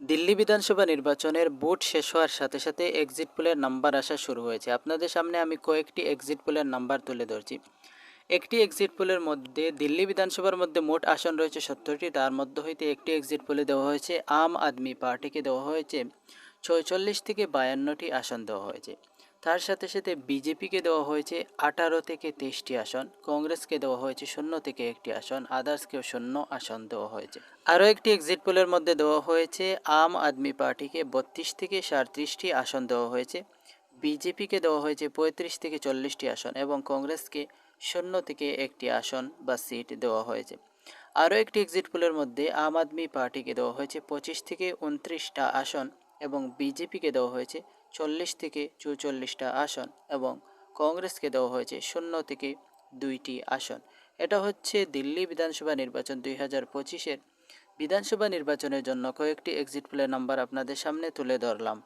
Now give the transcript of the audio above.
দিল্লি বিধানসভা নির্বাচনের ভোট শেষ হওয়ার সাথে সাথে এক্সিট পোলের নাম্বার আসা শুরু হয়েছে। আপনাদের সামনে আমি কয়েকটি এক্সিট পোলের নাম্বার তুলে ধরছি। একটি এক্সিট পোলের মধ্যে দিল্লি বিধানসভার মধ্যে মোট আসন রয়েছে সত্তরটি। তার মধ্য হইতে একটি এক্সিট পোলে দেওয়া হয়েছে। আম আদমি পার্টিকে দেওয়া হয়েছে। ছয়চল্লিশ থেকে বায়ান্নটি আসন দেওয়া হয়েছে। তার সাথে সাথে বিজেপিকে দেওয়া হয়েছে আঠারো থেকে তেইশটি আসন, কংগ্রেসকে দেওয়া হয়েছে শূন্য থেকে একটি আসন আদার্সকেও শূন্য আসন দেওয়া হয়েছে। আরও একটি এক্সিট পোলের মধ্যে দেওয়া হয়েছে, আম আদমি পার্টিকে বত্রিশ থেকে সাঁত্রিশটি আসন দেওয়া হয়েছে, বিজেপিকে দেওয়া হয়েছে পঁয়ত্রিশ থেকে চল্লিশটি আসন এবং কংগ্রেসকে শূন্য থেকে একটি আসন বা সিট দেওয়া হয়েছে। আরও একটি এক্সিট পোলের মধ্যে আম আদমি পার্টিকে দেওয়া হয়েছে পঁচিশ থেকে উনত্রিশটা আসন এবং বিজেপিকে দেওয়া হয়েছে চল্লিশ থেকে চৌচল্লিশটা আসন এবং কংগ্রেসকে দেওয়া হয়েছে শূন্য থেকে দুইটি আসন। এটা হচ্ছে দিল্লি বিধানসভা নির্বাচন দুই হাজার পঁচিশের। বিধানসভা নির্বাচনের জন্য কয়েকটি এক্সিট পোলের নাম্বার আপনাদের সামনে তুলে ধরলাম।